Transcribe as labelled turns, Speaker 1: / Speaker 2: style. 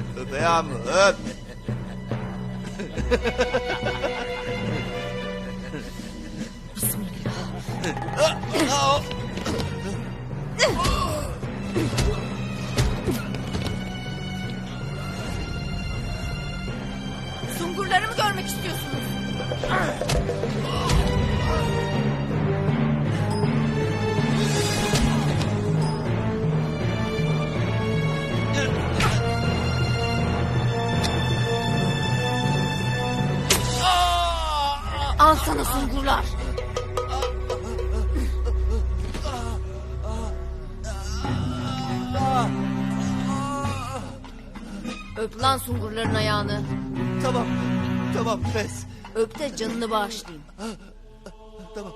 Speaker 1: öp ayağımı öp.
Speaker 2: Sungurları mı görmek istiyorsunuz? Al sana sungurlar. Öp lan sungurların ayağını.
Speaker 1: Tamam tamam pes.
Speaker 2: Öp de canını bağışlayayım.
Speaker 1: Tamam